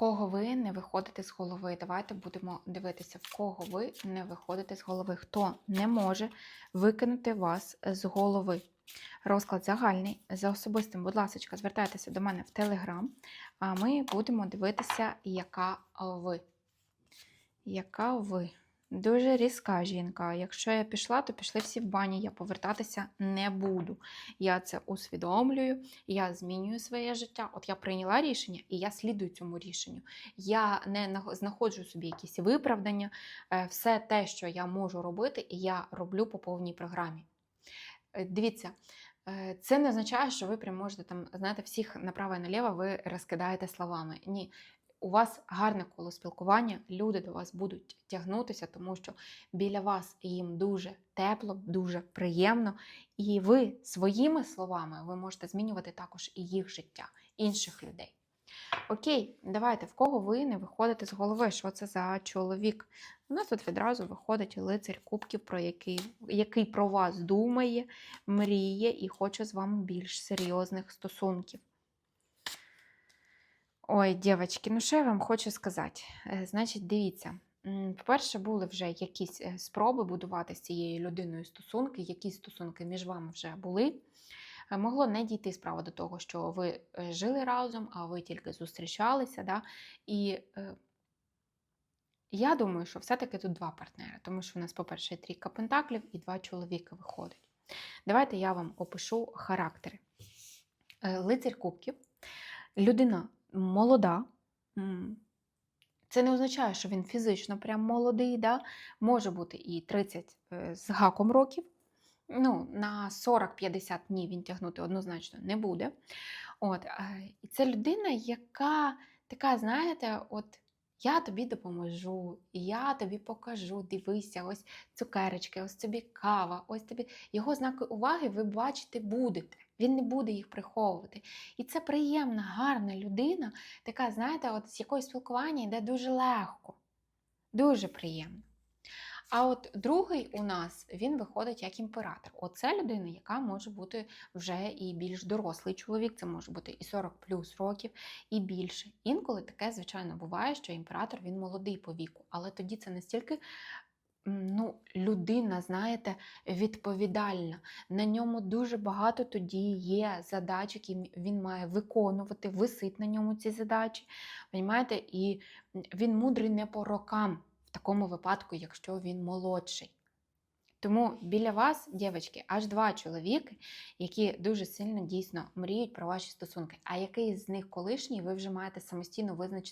кого ви не виходите з голови. Давайте будемо дивитися, в кого ви не виходите з голови. Хто не може викинути вас з голови. Розклад загальний. За особистим, будь ласка, звертайтеся до мене в Телеграм, а ми будемо дивитися, яка ви. Яка ви? Дуже різка жінка. Якщо я пішла, то пішли всі в бані. Я повертатися не буду. Я це усвідомлюю, я змінюю своє життя. От я прийняла рішення і я слідую цьому рішенню. Я не знаходжу собі якісь виправдання. Е, Все те, що я можу робити, я роблю по повній програмі. Е, Дивіться, е, це не означає, що ви прям можете там, знаєте, всіх направо і наліво ви розкидаєте словами. Ні. У вас гарне коло спілкування, люди до вас будуть тягнутися, тому що біля вас їм дуже тепло, дуже приємно. І ви своїми словами ви можете змінювати також і їх життя, інших людей. Окей, давайте, в кого ви не виходите з голови? Що це за чоловік? У нас тут відразу виходить лицар кубків, про який, який про вас думає, мріє і хоче з вами більш серйозних стосунків. Ой, дівчатки, ну що я вам хочу сказати? Е, Значить, дивіться. По-перше, були вже якісь е, спроби будувати з цією людиною стосунки, якісь стосунки між вами вже були. Е, Могло не дійти справа до того, що ви жили разом, а ви тільки зустрічалися. Да? І е, я думаю, що все-таки тут два партнери, тому що у нас, по-перше, трійка пентаклів і два чоловіка виходить. Давайте я вам опишу характери. Е, Лицар кубків, людина молода. Це не означає, що він фізично прям молодий, да? може бути і 30 е, з гаком років. Ну, на 40-50 днів він тягнути однозначно не буде. От, е, і це людина, яка така, знаєте, от я тобі допоможу, я тобі покажу, дивися, ось цукерочки, ось тобі кава, ось тобі. Його знаки уваги ви бачити будете. Він не буде їх приховувати. І це приємна, гарна людина, така, знаєте, от з якоюсь спілкування йде дуже легко, дуже приємно. А от другий у нас він виходить як імператор. Оце людина, яка може бути вже і більш дорослий чоловік, це може бути і 40 плюс років, і більше. Інколи таке, звичайно, буває, що імператор він молодий по віку, але тоді це настільки. Ну, людина, знаєте, відповідальна. На ньому дуже багато тоді є задач, які він має виконувати, висить на ньому ці задачі. Понімаєте? І він мудрий не по рокам в такому випадку, якщо він молодший. Тому біля вас, дівчатки, аж два чоловіки, які дуже сильно дійсно мріють про ваші стосунки. А який з них колишній, ви вже маєте самостійно визначити.